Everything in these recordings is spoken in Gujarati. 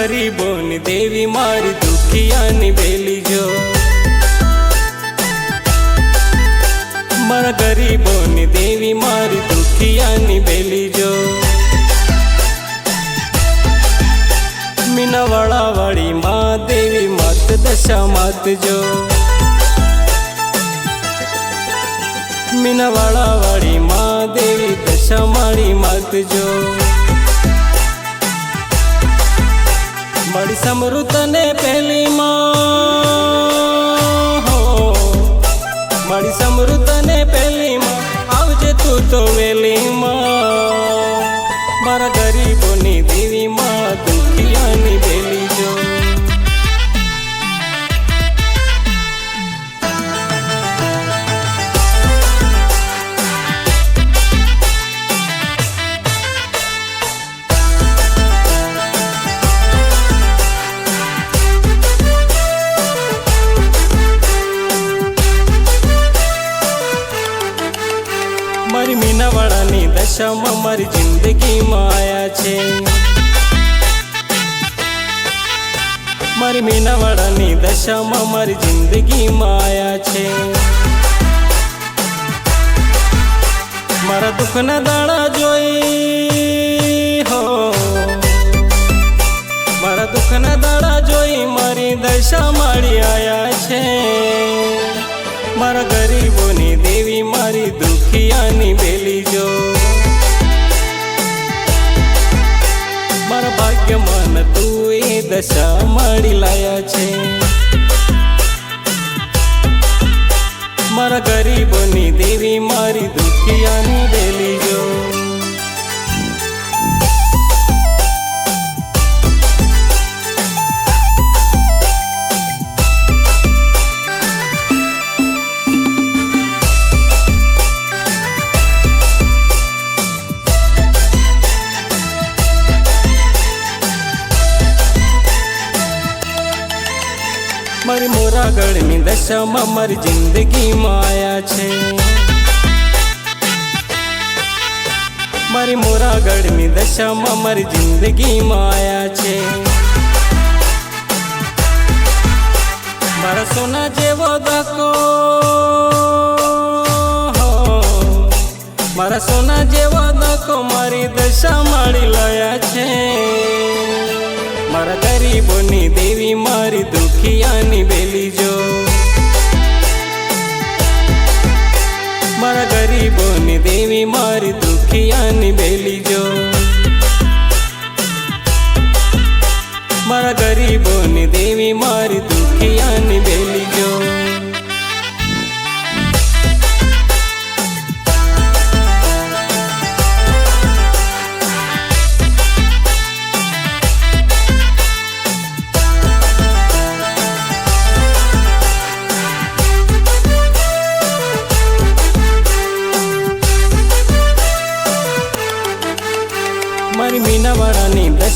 ગરીબોની દેવી મારી દુખિયાની બેલી જો. મારા ગરીબોની દેવી મારી દુખિયાની બેલી જો. મીનાવાળા વાળી માં દેવી મત દશા મત જો. મીનાવાળા વાળી માં દેવી દશા મારી મત જો. મારી સમૃતને પહેલી માં મારી સમૃતને પહેલી માં આવજે તું તો વેલી દશામાં મારી જિંદગીમાં આયા છે. મારી મીનાવાળાની દશામાં મારી જિંદગીમાં આયા છે. મારા દુઃખના દાણા જોઈ હો. મારા દુઃખના દાણા જોઈ મારી દશા માળી આયા છે. મારા ગરીબોની દેવી મારી દુખિયાની બેલી જો. દશા મળી લાયા છે. મારા ગરીબોની દેવી મારી દુખિયાની દેલી જો મારી મોરાગઢની દશામાં મારી જિંદગીમાં આયા છે. મારી મોરાગઢની દશામાં મારી જિંદગીમાં આયા છે. મારા સોના જેવો દકો મારા સોના જેવો દકો મારી દશા માળી લયા છે. મારા ગરીબોની દેવી મારી દુખિયાની બેલી જો. મારા ગરીબોની દેવી મારી દુખિયાની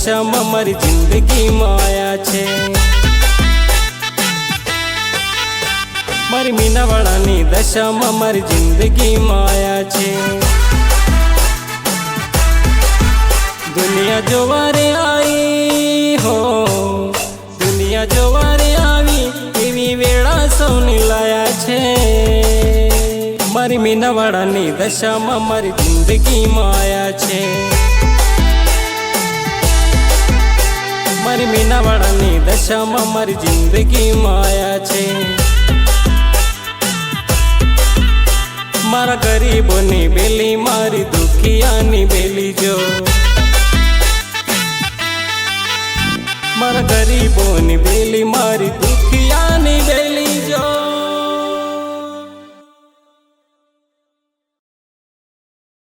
દશામાં મારી જિંદગીમાં માયા છે. મારી મીનાવાળાની દશામાં મારી જિંદગીમાં માયા છે. દુનિયા જોવા રે આવી હો, દુનિયા જોવા રે આવી એવી વેળા સૌની લાયા છે. મારી મીનાવાળાની દશામાં મારી જિંદગીમાં માયા છે. મીનાવાળાની દશામાં મારી જિંદગીમાં આયા છે. મારા ગરીબોની બેલી, મારી દુખિયાની બેલી જો. મારા ગરીબોની બેલી, મારી દુખિયાની બેલી